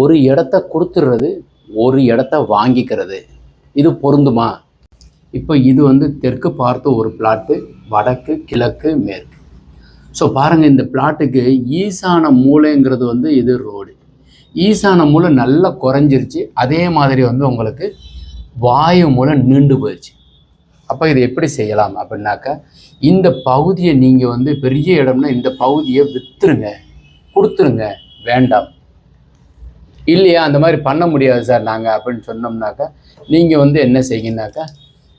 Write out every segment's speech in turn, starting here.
ஒரு இடத்த கொடுத்துடுறது ஒரு இடத்த வாங்கிக்கிறது. இது பொருந்துமா? இப்போ இது வந்து தெற்கு பார்த்து ஒரு பிளாட்டு வடக்கு கிழக்கு மேற்கு. ஸோ பாருங்கள் இந்த பிளாட்டுக்கு ஈசான மூலைங்கிறது வந்து இது ரோடு ஈசான மூலை நல்லா குறைஞ்சிருச்சு. அதே மாதிரி வந்து உங்களுக்கு வாயு மூலை நீண்டு போயிடுச்சு அப்போ இது எப்படி செய்யலாம் அப்படின்னாக்கா இந்த பகுதியை நீங்கள் வந்து பெரிய இடம்னா இந்த பகுதியை விற்றுருங்க கொடுத்துருங்க. வேண்டாம். இல்லையா? அந்த மாதிரி பண்ண முடியாது சார். நாங்கள் அப்படின்னு சொன்னோம்னாக்கா நீங்கள் வந்து என்ன செய்யுங்கனாக்கா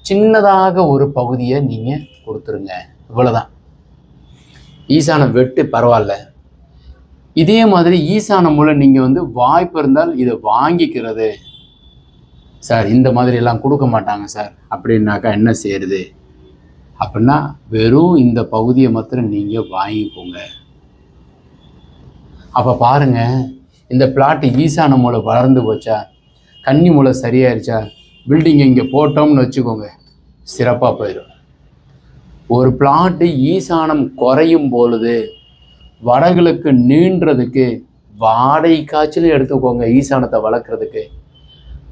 சின்னதாக ஒரு பகுதியை நீங்கள் கொடுத்துருங்க. இவ்வளோதான் ஈசானம் வெட்டு பரவாயில்ல. இதே மாதிரி ஈசானம் மூலம் நீங்கள் வந்து வாய்ப்பு இருந்தால் இதை வாங்கிக்கிறது. சார் இந்த மாதிரி எல்லாம் கொடுக்க மாட்டாங்க சார். அப்படின்னாக்கா என்ன செய்யறது? அப்படின்னா வெறும் இந்த பகுதியை மாத்திரம் நீங்கள் வாங்கிக்கோங்க. அப்போ பாருங்க இந்த பிளாட்டு ஈசான மூலை வளர்ந்து போச்சா? கன்னி மூலை சரியாயிருச்சா? பில்டிங் இங்கே போட்டோம்னு வச்சுக்கோங்க சிறப்பாக போயிடும் ஒரு பிளாட்டு ஈசானம் குறையும் பொழுது வடகிழக்கு நீண்டுறதுக்கு வாடகை காய்ச்சலும் எடுத்துக்கோங்க ஈசானத்தை வளர்க்குறதுக்கு.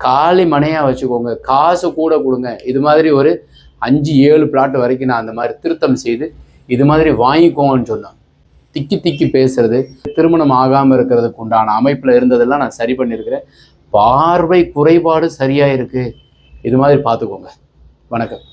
காலி மனையாக வச்சுக்கோங்க காசு கூட கொடுங்க. இது மாதிரி ஒரு அஞ்சு ஏழு பிளாட் வரைக்கும் நான் அந்த மாதிரி திருத்தம் செய்து இது மாதிரி வாங்கிக்கோங்கன்னு சொன்னேன். திக்கி திக்கி பேசுறது திருமணம் ஆகாமல் இருக்கிறதுக்கு உண்டான அமைப்பில் இருந்ததெல்லாம் நான் சரி பண்ணியிருக்கிறேன். பார்வை குறைபாடு சரியாக இருக்குது இது மாதிரி பார்த்துக்கோங்க. வணக்கம்.